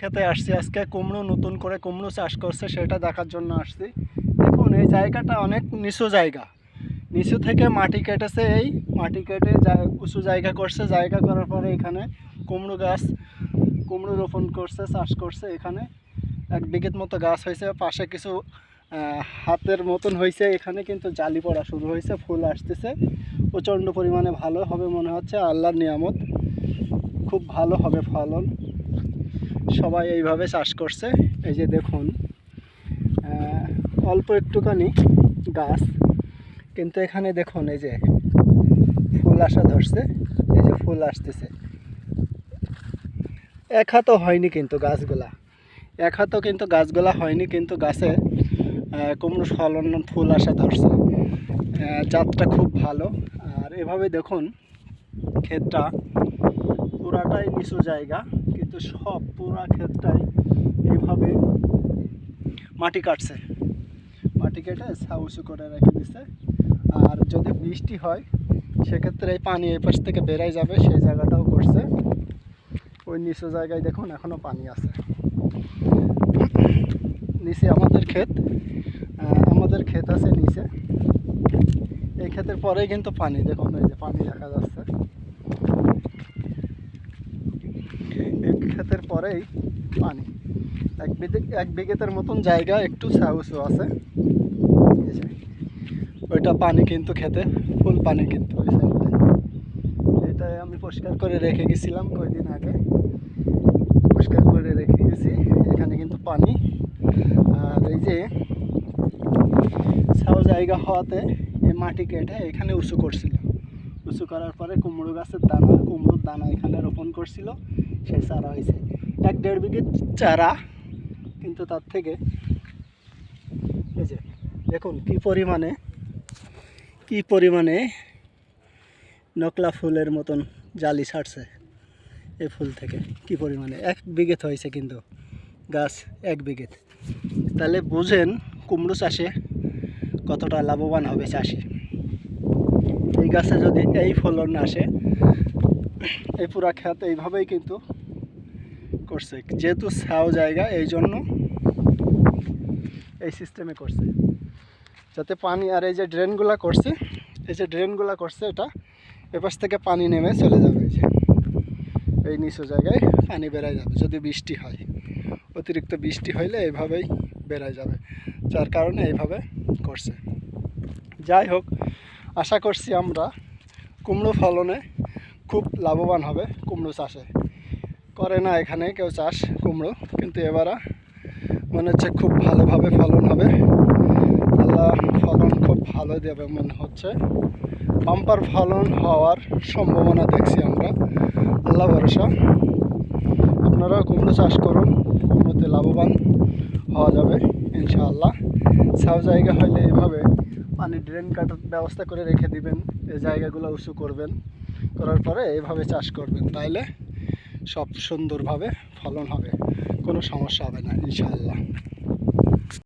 খেতে আসছি। আজকে কুমড়ো নতুন করে কুমড়ো চাষ করছে, সেটা দেখার জন্য আসছি। দেখুন, এই জায়গাটা অনেক নিচু জায়গা। নিচু থেকে মাটি কেটেছে এই, মাটি কেটে উঁচু জায়গা করছে। জায়গা করার পরে এখানে কুমড়ো গাছ, কুমড়ো রোপণ করছে, চাষ করছে এখানে। এক বিঘের মতো গাছ হয়েছে, পাশে কিছু হাতের মতন হয়েছে এখানে, কিন্তু জালি পড়া শুরু হয়েছে, ফুল আসতেছে। প্রচণ্ড পরিমাণে ভালো হবে মনে হচ্ছে, আল্লাহর নিয়ামত। খুব ভালো হবে ফলন। সবাই এইভাবে চাষ করছে। এই যে দেখুন অল্প একটুখানি গাছ, কিন্তু এখানে দেখুন এই যে ফুল আসা ধরছে, এই যে ফুল আসতেছে। এক হাতও হয়নি কিন্তু গাছগুলা। এক হাতও কিন্তু গাছগুলা হয়নি কিন্তু গাছে কুমড়ো ফলন ফুল আসা ধরছে। জাতটা খুব ভালো। আর এভাবে দেখুন, ক্ষেতটা পুরাটাই নিচু জায়গা, কিন্তু সব পুরা ক্ষেতটাই এইভাবে মাটি কাটছে। মাটি কেটে উঁচু করে রেখে দিছে। আর যদি বৃষ্টি হয়, সেক্ষেত্রে এই পানি এই পাশ থেকে বেরাই যাবে, সেই জায়গাটাও করছে। ওই নিচু জায়গায় দেখুন এখনও পানি আছে। নিচে আমাদের ক্ষেত আমাদের ক্ষেত আছে নিচে। এই ক্ষেতের পরেই কিন্তু পানি, দেখুন, এই যে পানি দেখা যাচ্ছে এই ক্ষেতের পরেই পানি। এক বিঘে এক বিঘেতের মতন জায়গা একটু সাউসু আছে। ওইটা পানি কিন্তু খেতে, ফুল পানি কিন্তু ওই সাইডে। আমি পরিষ্কার করে রেখে গেছিলাম কয়েকদিন আগে। পরিষ্কার করে রেখে গেছি, এখানে কিন্তু পানি। আর এই যে, ছাও জায়গা হওয়াতে এই মাটি কেটে এখানে উঁচু করছিল। উঁচু করার পরে কুমড়ো গাছের দানা, কুমড়োর দানা এখানে রোপণ করছিল। সেই চারা হয়েছে। এক দেড় বিঘে চারা, কিন্তু তার থেকে এই যে দেখুন কি পরিমাণে কি পরিমাণে নকলা ফুলের মতন জালি ছাড়ছে এই ফুল থেকে, কি পরিমাণে। এক বিঘেত হয়েছে কিন্তু গাছ এক বিঘেত। তাহলে বুঝেন কুমড়ো চাষে কতটা লাভবান হবে চাষি। এই গাছে যদি এই ফলন আসে এই পুরা ক্ষেত এইভাবেই কিন্তু করছে। যেহেতু ছাও জায়গা এই জন্য এই সিস্টেমে করছে। যাতে পানি, আর এই যে ড্রেনগুলো করছে, এই যে ড্রেনগুলো করছে এটা, এপাশ থেকে পানি নেমে চলে যাবে এই যে। এই নিচু জায়গায় পানি বেড়ায় যাবে, যদি বৃষ্টি হয়। অতিরিক্ত বৃষ্টি হইলে এইভাবেই বেড়ায় যাবে। যার কারণে এইভাবে করছে। যাই হোক, আশা করছি আমরা কুমড়ো ফলনে খুব লাভবান হবে কুমড়ো চাষে। করে না এখানে কেউ চাষ কুমড়ো, কিন্তু এবারা মনে হচ্ছে খুব ভালোভাবে ফলন হবে। আল্লাহ ফলন খুব ভালো দেবে মনে হচ্ছে। বাম্পার ফলন হওয়ার সম্ভাবনা দেখছি আমরা। আল্লাহ ভরসা। আপনারা কুমড়ো চাষ করুন, কুমড়োতে লাভবান হওয়া যাবে, ইনশাআল্লাহ। সব জায়গা হলে এভাবে পানি ড্রেন কাটার ব্যবস্থা করে রেখে দিবেন এই জায়গাগুলো উঁচু করবেন। করার পরে এইভাবে চাষ করবেন, তাইলে সব সুন্দরভাবে ফলন হবে, কোনো সমস্যা হবে না, ইনশাআল্লাহ।